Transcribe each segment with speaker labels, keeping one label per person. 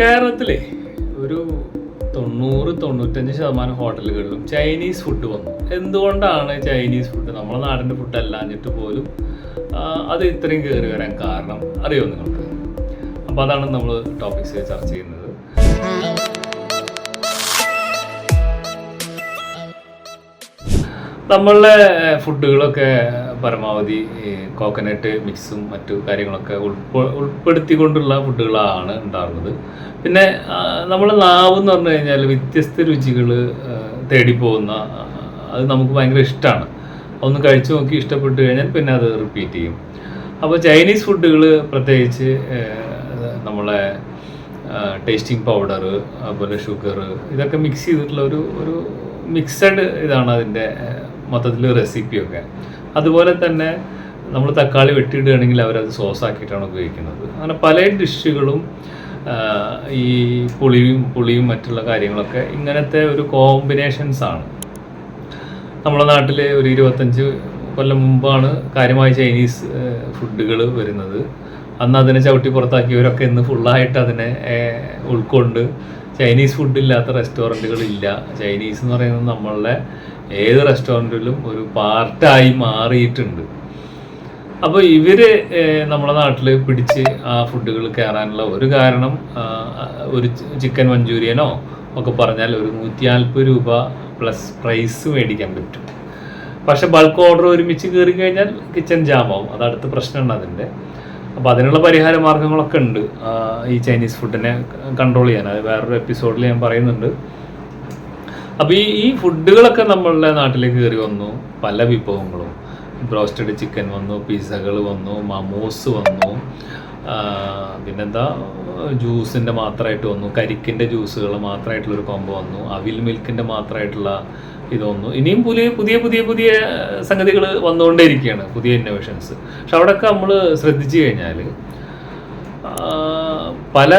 Speaker 1: കേരളത്തിലെ ഒരു തൊണ്ണൂറ് തൊണ്ണൂറ്റഞ്ച് ശതമാനം ഹോട്ടലുകളിലും ചൈനീസ് ഫുഡ് വന്നു. എന്തുകൊണ്ടാണ് ചൈനീസ് ഫുഡ് നമ്മുടെ നാടിന്റെ ഫുഡ് അല്ലാഞ്ഞിട്ട് പോലും അത് ഇത്രയും കയറി വരാൻ കാരണം? അറിയോ നിങ്ങൾക്ക്? അപ്പോൾ അതാണ് നമ്മൾ ടോപ്പിക്സ് ചർച്ച ചെയ്യുന്നത്. നമ്മളുടെ ഫുഡുകളൊക്കെ പരമാവധി കോക്കനട്ട് മിക്സും മറ്റു കാര്യങ്ങളൊക്കെ ഉൾപ്പെ ഉൾപ്പെടുത്തിക്കൊണ്ടുള്ള ഫുഡുകളാണ് ഉണ്ടാകുന്നത് പിന്നെ നമ്മൾ നാവ് എന്ന് പറഞ്ഞു കഴിഞ്ഞാൽ വ്യത്യസ്ത രുചികൾ തേടിപ്പോകുന്ന അത് നമുക്ക് ഭയങ്കര ഇഷ്ടമാണ് ഒന്ന് കഴിച്ചു നോക്കി ഇഷ്ടപ്പെട്ടു കഴിഞ്ഞാൽ പിന്നെ അത് റിപ്പീറ്റ് ചെയ്യും. അപ്പോൾ ചൈനീസ് ഫുഡുകൾ പ്രത്യേകിച്ച് നമ്മളെ ടേസ്റ്റിംഗ് പൗഡർ അതുപോലെ ഷുഗർ ഇതൊക്കെ മിക്സ് ചെയ്തിട്ടുള്ള ഒരു ഒരു മിക്സഡ് ഇതാണ് അതിന്റെ മൊത്തത്തിൽ റെസിപ്പിയൊക്കെ അതുപോലെ തന്നെ നമ്മൾ തക്കാളി വെട്ടിയിടുകയാണെങ്കിൽ അവരത് സോസ് ആക്കിയിട്ടാണ് ഉപയോഗിക്കുന്നത്. അങ്ങനെ പല ഡിഷുകളും ഈ പുളിയും പുളിയും മറ്റുള്ള കാര്യങ്ങളൊക്കെ ഇങ്ങനത്തെ ഒരു കോമ്പിനേഷൻസ് ആണ്. നമ്മുടെ നാട്ടിൽ ഒരു ഇരുപത്തഞ്ച് കൊല്ലം മുമ്പാണ് കാര്യമായ ചൈനീസ് ഫുഡുകൾ വരുന്നത്. അന്ന് അതിനെ ചവിട്ടി പുറത്താക്കിയവരൊക്കെ ഇന്ന് ഫുള്ളായിട്ട് അതിനെ ഉൾക്കൊണ്ട് ചൈനീസ് ഫുഡ് ഇല്ലാത്ത റെസ്റ്റോറന്റുകൾ ഇല്ല ചൈനീസ് എന്ന് പറയുന്നത് നമ്മളുടെ ഏത് റെസ്റ്റോറന്റിലും ഒരു പാർട്ടായി മാറിയിട്ടുണ്ട്. അപ്പോൾ ഇവർ നമ്മുടെ നാട്ടിൽ പിടിച്ച് ആ ഫുഡുകൾ കയറാനുള്ള ഒരു കാരണം ഒരു ചിക്കൻ മഞ്ചൂരിയനോ ഒക്കെ പറഞ്ഞാൽ ഒരു നൂറ്റി നാൽപ്പത് രൂപ പ്ലസ് പ്രൈസ് മേടിക്കാൻ പറ്റും. പക്ഷെ ബൾക്ക് ഓർഡർ ഒരുമിച്ച് കയറി കഴിഞ്ഞാൽ കിച്ചൺ ജാമാവും. അത് അടുത്ത പ്രശ്നമാണ് അതിന്റെ. അപ്പോൾ അതിനുള്ള പരിഹാര മാർഗങ്ങളൊക്കെ ഉണ്ട്. ഈ ചൈനീസ് ഫുഡിനെ കൺട്രോൾ ചെയ്യാൻ. അത് വേറൊരു എപ്പിസോഡിൽ ഞാൻ പറയുന്നുണ്ട്. അപ്പോൾ ഈ ഈ ഫുഡുകളൊക്കെ നമ്മളുടെ നാട്ടിലേക്ക് കയറി വന്നു. പല വിഭവങ്ങളും. ബ്രോസ്റ്റഡ് ചിക്കൻ വന്നു പിസകൾ വന്നു മമോസ് വന്നു. പിന്നെന്താ? ജ്യൂസിന്റെ മാത്രമായിട്ട് വന്നു. കരിക്കിന്റെ ജ്യൂസുകൾ മാത്രമായിട്ടുള്ളൊരു കോംബോ വന്നു. അവിൽ മിൽക്കിന്റെ മാത്രമായിട്ടുള്ള ഇത് വന്നു. ഇനിയും പുതിയ പുതിയ പുതിയ പുതിയ സംഗതികൾ വന്നുകൊണ്ടേയിരിക്കുകയാണ്. പുതിയ ഇന്നോവേഷൻസ് പക്ഷെ അവിടെയൊക്കെ നമ്മൾ ശ്രദ്ധിച്ചു കഴിഞ്ഞാൽ പല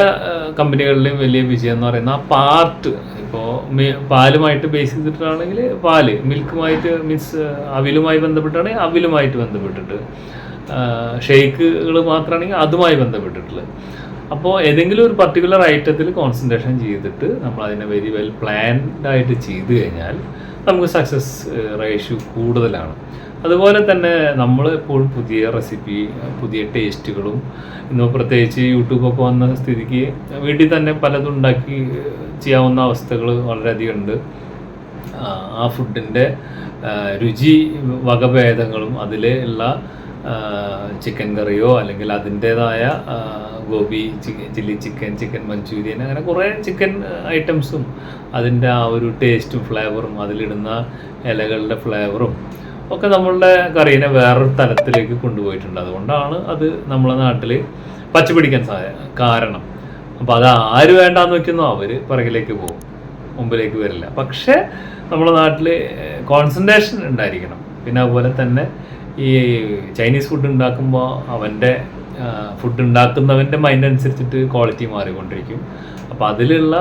Speaker 1: കമ്പനികളിലും വലിയ വിജയം എന്ന് പറയുന്ന ആ പാർട്ട് ഇപ്പോൾ പാലുമായിട്ട് ബേസ് ചെയ്തിട്ടാണെങ്കിൽ പാൽ മിൽക്കുമായിട്ട് മീൻസ് അവിലുമായി ബന്ധപ്പെട്ടാണെങ്കിൽ അവിലുമായിട്ട് ബന്ധപ്പെട്ടിട്ട് ഷെയ്ക്കുകൾ മാത്രമാണെങ്കിൽ അതുമായി ബന്ധപ്പെട്ടിട്ടുള്ളത്. അപ്പോൾ ഏതെങ്കിലും ഒരു പർട്ടിക്കുലർ ഐറ്റത്തിൽ കോൺസെൻട്രേഷൻ ചെയ്തിട്ട് നമ്മൾ അതിനെ വെരി വെൽ പ്ലാൻഡ് ആയിട്ട് ചെയ്തു കഴിഞ്ഞാൽ നമുക്ക് സക്സസ് റേഷ്യൂ കൂടുതലാണ്. അതുപോലെ തന്നെ നമ്മൾ എപ്പോഴും പുതിയ റെസിപ്പി പുതിയ ടേസ്റ്റുകളും ഇന്ന് പ്രത്യേകിച്ച് യൂട്യൂബൊക്കെ വന്ന സ്ഥിതിക്ക് വീട്ടിൽ തന്നെ പലതും ഉണ്ടാക്കി ചെയ്യാവുന്ന അവസ്ഥകൾ വളരെയധികം ഉണ്ട്. ആ, ഫുഡിന്റെ രുചി വകഭേദങ്ങളും അതിലെ ഉള്ള ചിക്കൻ കറിയോ അല്ലെങ്കിൽ അതിന്റേതായ gobi chilli chicken chicken manchurian അങ്ങനെ കുറേ ചിക്കൻ ഐറ്റംസും അതിന്റെ ആ ഒരു ടേസ്റ്റും ഫ്ലേവറും അതിലിടുന്ന ഇലകളുടെ ഫ്ലേവറും ഒക്കെ നമ്മളുടെ കറീനെ വേറൊരു തലത്തിലേക്ക് കൊണ്ടുപോയിട്ടുണ്ട്. അതുകൊണ്ടാണ് അത് നമ്മളെ നാട്ടിൽ പച്ചപിടിക്കാൻ കാരണം. അപ്പോൾ അത് ആര് വേണ്ടാന്ന് വെക്കുന്നോ അവർ പിറകിലേക്ക് പോകും. മുമ്പിലേക്ക് വരില്ല. പക്ഷേ നമ്മുടെ നാട്ടിൽ കോൺസെൻട്രേഷൻ ഉണ്ടായിരിക്കണം. പിന്നെ അതുപോലെ തന്നെ ഈ ചൈനീസ് ഫുഡ് ഉണ്ടാക്കുമ്പോൾ അവന്റെ ഫുഡ് ഉണ്ടാക്കുന്നവന്റെ മൈൻഡ് അനുസരിച്ചിട്ട് ക്വാളിറ്റി മാറിക്കൊണ്ടിരിക്കും. അപ്പോൾ അതിലുള്ള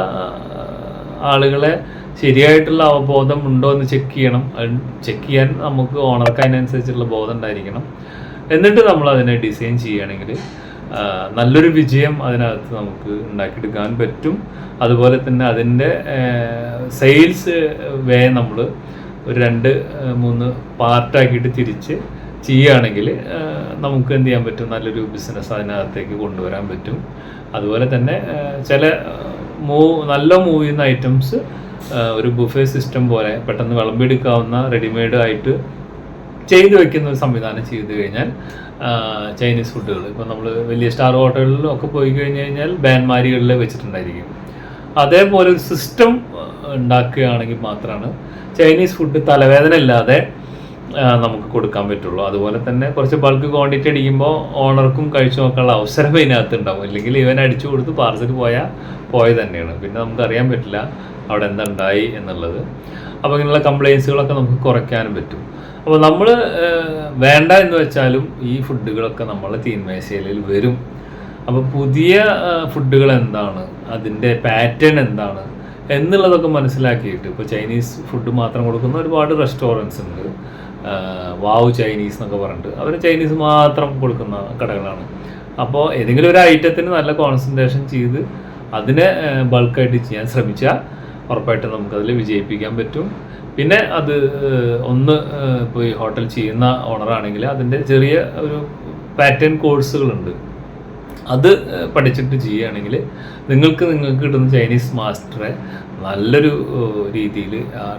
Speaker 1: ആളുകളെ ശരിയായിട്ടുള്ള അവബോധം ഉണ്ടോ എന്ന് ചെക്ക് ചെയ്യണം. ചെക്ക് ചെയ്യാൻ നമുക്ക് ഓണർക്ക് അതിനനുസരിച്ചുള്ള ബോധം ഉണ്ടായിരിക്കണം. എന്നിട്ട് നമ്മൾ അതിനെ ഡിസൈൻ ചെയ്യുകയാണെങ്കിൽ നല്ലൊരു വിജയം അതിനകത്ത് നമുക്ക് ഉണ്ടാക്കിയെടുക്കാൻ പറ്റും. അതുപോലെ തന്നെ അതിന്റെ സെയിൽസ് വേ നമ്മൾ ഒരു രണ്ട് മൂന്ന് പാർട്ടാക്കിയിട്ട് തിരിച്ച് ചെയ്യുകയാണെങ്കിൽ നമുക്ക് എന്ത് ചെയ്യാൻ പറ്റും? നല്ലൊരു ബിസിനസ് അതിനകത്തേക്ക് കൊണ്ടുവരാൻ പറ്റും. അതുപോലെ തന്നെ ചില മൂവ് നല്ല മൂവ് ചെയ്യുന്ന ഐറ്റംസ് ഒരു ബുഫേ സിസ്റ്റം പോലെ പെട്ടെന്ന് വിളമ്പെടുക്കാവുന്ന റെഡിമെയ്ഡ് ആയിട്ട് ചെയ്തു വെക്കുന്ന ഒരു സംവിധാനം ചെയ്തു കഴിഞ്ഞാൽ ചൈനീസ് ഫുഡുകൾ ഇപ്പോൾ നമ്മൾ വലിയ സ്റ്റാർ ഹോട്ടലുകളിലും ഒക്കെ പോയി കഴിഞ്ഞ് കഴിഞ്ഞാൽ ബാൻമാരികളിൽ വെച്ചിട്ടുണ്ടായിരിക്കും. അതേപോലെ ഒരു സിസ്റ്റം ഉണ്ടാക്കുകയാണെങ്കിൽ മാത്രമാണ് ചൈനീസ് ഫുഡ് തലവേദന ഇല്ലാതെ നമുക്ക് കൊടുക്കാൻ പറ്റുള്ളൂ. അതുപോലെ തന്നെ കുറച്ച് ബൾക്ക് ക്വാണ്ടിറ്റി അടിക്കുമ്പോൾ ഓണർക്കും കഴിച്ചു നോക്കാനുള്ള അവസരം ഇതിനകത്ത് ഉണ്ടാവും അല്ലെങ്കിൽ ഇവൻ അടിച്ചു കൊടുത്ത് പാർസൽ പോയാൽ പോയത് തന്നെയാണ്. പിന്നെ നമുക്ക് അറിയാൻ പറ്റില്ല അവിടെ എന്തുണ്ടായി എന്നുള്ളത്. അപ്പോൾ ഇങ്ങനെയുള്ള കംപ്ലയിൻസുകളൊക്കെ നമുക്ക് കുറയ്ക്കാനും പറ്റും. അപ്പോൾ നമ്മൾ വേണ്ട എന്ന് വെച്ചാലും ഈ ഫുഡുകളൊക്കെ നമ്മളെ തീന്മേശയിൽ വരും. അപ്പോൾ പുതിയ ഫുഡുകൾ എന്താണ്? അതിന്റെ പാറ്റേൺ എന്താണ്? എന്നുള്ളതൊക്കെ മനസ്സിലാക്കിയിട്ട് ഇപ്പോൾ ചൈനീസ് ഫുഡ് മാത്രം കൊടുക്കുന്ന ഒരുപാട് റെസ്റ്റോറന്റ്സ് ഉണ്ട്. വാവ് ചൈനീസ് എന്നൊക്കെ പറഞ്ഞിട്ട് അവർ ചൈനീസ് മാത്രം കൊടുക്കുന്ന കടകളാണ്. അപ്പോൾ ഏതെങ്കിലും ഒരു ഐറ്റത്തിന് നല്ല കോൺസെൻട്രേഷൻ ചെയ്ത് അതിനെ ബൾക്കായിട്ട് ചെയ്യാൻ ശ്രമിച്ചാൽ ഉറപ്പായിട്ടും നമുക്കതിൽ വിജയിപ്പിക്കാൻ പറ്റും. പിന്നെ അത് ഒന്ന് ഇപ്പോൾ ഈ ഹോട്ടൽ ചെയ്യുന്ന ഓണറാണെങ്കിൽ അതിന്റെ ചെറിയ ഒരു പാറ്റേൺ കോഴ്സുകളുണ്ട് അത് പഠിച്ചിട്ട് ചെയ്യുകയാണെങ്കിൽ നിങ്ങൾക്ക് നിങ്ങൾക്ക് കിട്ടുന്ന ചൈനീസ് മാസ്റ്ററെ നല്ലൊരു രീതിയിൽ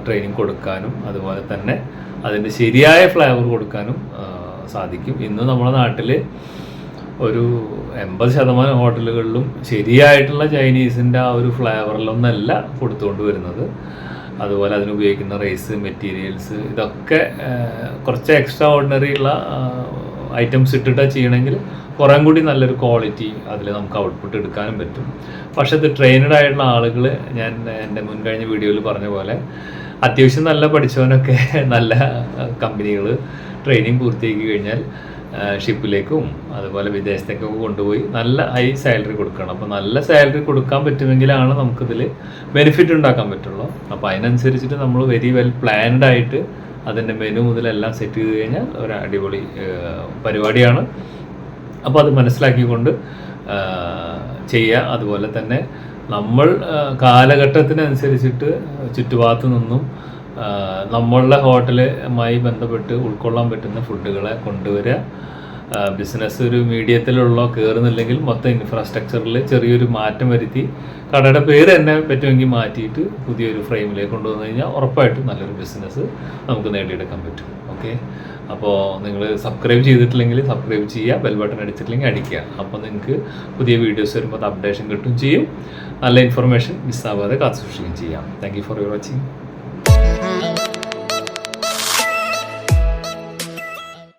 Speaker 1: ട്രെയിനിങ് കൊടുക്കാനും അതുപോലെ തന്നെ അതിന്റെ ശരിയായ ഫ്ലേവർ കൊടുക്കാനും സാധിക്കും. ഇന്ന് നമ്മുടെ നാട്ടിൽ ഒരു എൺപത് ശതമാനം ഹോട്ടലുകളിലും ശരിയായിട്ടുള്ള ചൈനീസിന്റെ ആ ഒരു ഫ്ലേവറിലൊന്നല്ല കൊടുത്തുകൊണ്ട് വരുന്നത്. അതുപോലെ അതിനുപയോഗിക്കുന്ന റൈസ് മെറ്റീരിയൽസ് ഇതൊക്കെ കുറച്ച് എക്സ്ട്രാ ഓർഡിനറി ഉള്ള ഐറ്റംസ് ഇട്ടിട്ടാണ് ചെയ്യണമെങ്കിൽ കുറേ കൂടി നല്ലൊരു ക്വാളിറ്റി അതിൽ നമുക്ക് ഔട്ട്പുട്ട് എടുക്കാനും പറ്റും. പക്ഷെ ഇത് ട്രെയിനഡ് ആയിട്ടുള്ള ആളുകൾ ഞാൻ എന്റെ മുൻകഴിഞ്ഞ വീഡിയോയിൽ പറഞ്ഞ പോലെ അത്യാവശ്യം നല്ല പഠിച്ചവനൊക്കെ നല്ല കമ്പനികൾ ട്രെയിനിങ് പൂർത്തിയാക്കി കഴിഞ്ഞാൽ ഷിപ്പിലേക്കും അതുപോലെ വിദേശത്തേക്കൊക്കെ കൊണ്ടുപോയി നല്ല ഹൈ സാലറി കൊടുക്കണം. അപ്പോൾ നല്ല സാലറി കൊടുക്കാൻ പറ്റുമെങ്കിലാണ് നമുക്കിതിൽ ബെനിഫിറ്റ് ഉണ്ടാക്കാൻ പറ്റുള്ളൂ. അപ്പോൾ അതിനനുസരിച്ചിട്ട് നമ്മൾ വെരി വെൽ പ്ലാൻഡ് ആയിട്ട് അതിന്റെ മെനു മുതലെല്ലാം സെറ്റ് ചെയ്ത് കഴിഞ്ഞാൽ ഒരു അടിപൊളി പരിപാടിയാണ്. അപ്പോൾ അത് മനസ്സിലാക്കിക്കൊണ്ട് ചെയ്യുക അതുപോലെ തന്നെ നമ്മൾ കാലഘട്ടത്തിനനുസരിച്ചിട്ട് ചുറ്റുഭാഗത്തു നിന്നും നമ്മളുടെ ഹോട്ടലുമായി ബന്ധപ്പെട്ട് ഉൾക്കൊള്ളാൻ പറ്റുന്ന ഫുഡുകളെ കൊണ്ടുവരിക ബിസിനസ് ഒരു മീഡിയത്തിലുള്ള കയറുന്നില്ലെങ്കിൽ മൊത്തം ഇൻഫ്രാസ്ട്രക്ചറിൽ ചെറിയൊരു മാറ്റം വരുത്തി കടയുടെ പേര് തന്നെ പറ്റുമെങ്കിൽ മാറ്റിയിട്ട് പുതിയൊരു ഫ്രെയിമിലേക്ക് കൊണ്ടുവന്നു കഴിഞ്ഞാൽ ഉറപ്പായിട്ടും നല്ലൊരു ബിസിനസ് നമുക്ക് നേടിയെടുക്കാൻ പറ്റും. ഓക്കെ അപ്പോൾ നിങ്ങൾ സബ്സ്ക്രൈബ് ചെയ്തിട്ടില്ലെങ്കിൽ സബ്സ്ക്രൈബ് ചെയ്യുക ബെൽ ബട്ടൺ അടിച്ചിട്ടില്ലെങ്കിൽ അടിക്കുക. അപ്പോൾ നിങ്ങൾക്ക് പുതിയ വീഡിയോസ് വരുമ്പോൾ അപ്ഡേഷൻ കിട്ടും ചെയ്യും. നല്ല ഇൻഫർമേഷൻ മിസ്സാവാതെ കാത്തു സൂക്ഷിക്കുകയും ചെയ്യാം. Thank you for your watching